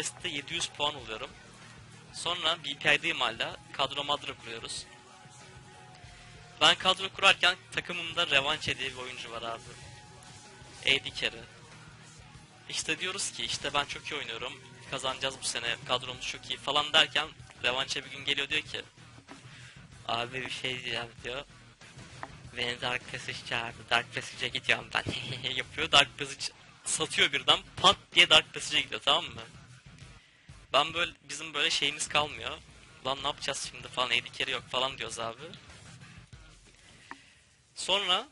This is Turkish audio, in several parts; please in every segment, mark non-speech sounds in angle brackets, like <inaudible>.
Test'te 700 puan oluyorum. Sonra BPI'deyim hala. Kadro madro kuruyoruz. Ben kadro kurarken takımımda Revanche diye bir oyuncu var abi. AD carry. İşte diyoruz ki işte ben çok iyi oynuyorum. Kazanacağız bu sene. Kadromuz çok iyi falan derken Revanche bir gün geliyor diyor ki Abi bir şey diyeceğim diyor. Beni Dark Passage çağırdı. Dark Passage'e gidiyorum ben. <laughs> Yapıyor Dark Passage satıyor birden pat diye Dark Passage'e gidiyor tamam mı? Ben böyle bizim böyle şeyimiz kalmıyor. Lan ne yapacağız şimdi falan carry yok falan diyoruz abi. Sonra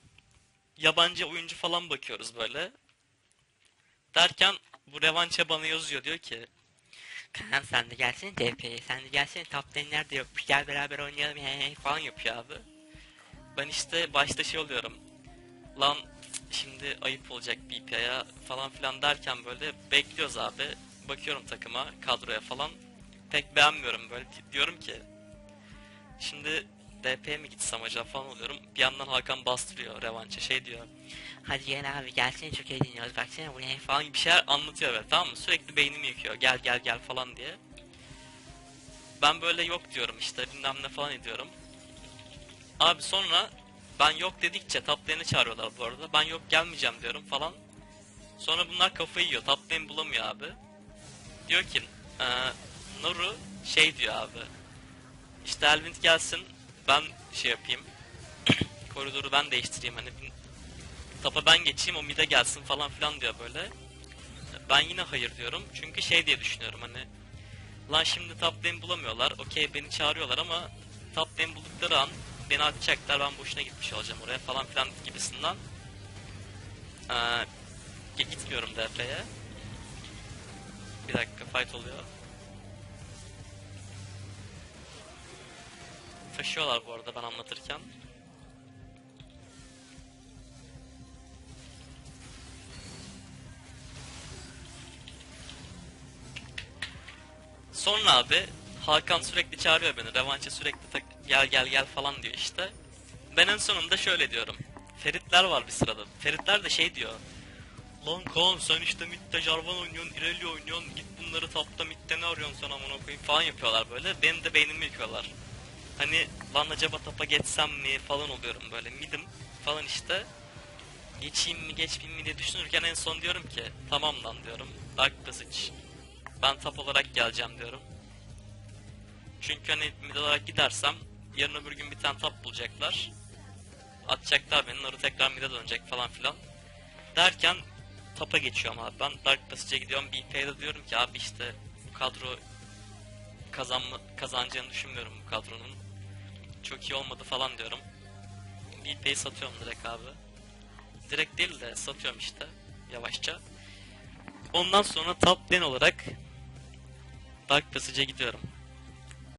yabancı oyuncu falan bakıyoruz böyle. Derken bu revanche bana yazıyor diyor ki Kaan sen de gelsene DP'ye sen de gelsene top lane nerede yokmuş gel beraber oynayalım he he falan yapıyor abi. Ben işte başta şey oluyorum. Lan şimdi ayıp olacak BP'ye falan filan derken böyle bekliyoruz abi. Bakıyorum takıma kadroya falan. Pek beğenmiyorum böyle diyorum ki Şimdi DP'ye mi gitsem acaba falan oluyorum. Bir yandan Hakan bastırıyor revanche şey diyor. Hadi gel abi gelsene çok eğleniyoruz baksana bu ne falan bir şeyler anlatıyor böyle tamam mı? Sürekli beynimi yıkıyor gel gel gel falan diye. Ben böyle yok diyorum işte bilmem ne falan ediyorum. Abi sonra ben yok dedikçe lane'e çağırıyorlar bu arada. Ben yok gelmeyeceğim diyorum falan. Sonra bunlar kafayı yiyor. Lane bulamıyor abi. Diyor ki eee Noru şey diyor abi. İşte Elvind gelsin ben şey yapayım. <clears throat> Koridoru ben değiştireyim hani tapa ben geçeyim o mide gelsin falan filan diyor böyle. Ben yine hayır diyorum. Çünkü şey diye düşünüyorum hani lan şimdi top lane bulamıyorlar. Okey beni çağırıyorlar ama top lane buldukları an beni atacaklar ben boşuna gitmiş olacağım oraya falan filan gibisinden. Ee, gitmiyorum DP'ye. Bir dakika fight oluyor. Taşıyorlar bu arada ben anlatırken. Sonra abi Hakan sürekli çağırıyor beni. Revanche sürekli tak gel gel gel falan diyor işte. Ben en sonunda şöyle diyorum. Feritler var bir sırada. Feritler de şey diyor. Lan Kaan sen işte midde Jarvan oynuyorsun, Irelia oynuyorsun. Git bunları tapta midde ne arıyorsun sen amına koyayım falan yapıyorlar böyle. Benim de beynimi yıkıyorlar. Hani lan acaba tapa geçsem mi falan oluyorum böyle midim falan işte. Geçeyim mi geçmeyeyim mi diye düşünürken en son diyorum ki tamam lan diyorum. Dark Passage. Ben tap olarak geleceğim diyorum. Çünkü hani mid olarak gidersem yarın öbür gün bir tane tap bulacaklar. Atacaklar beni Naru tekrar mid'e dönecek falan filan. Derken tapa geçiyorum abi ben. Dark Passage'e gidiyorum. BP'de diyorum ki abi işte bu kadro kazanma, kazanacağını düşünmüyorum bu kadronun. Çok iyi olmadı falan diyorum. BP'yi satıyorum direkt abi. Direkt değil de satıyorum işte yavaşça. Ondan sonra top lane olarak Dark Passage'e gidiyorum.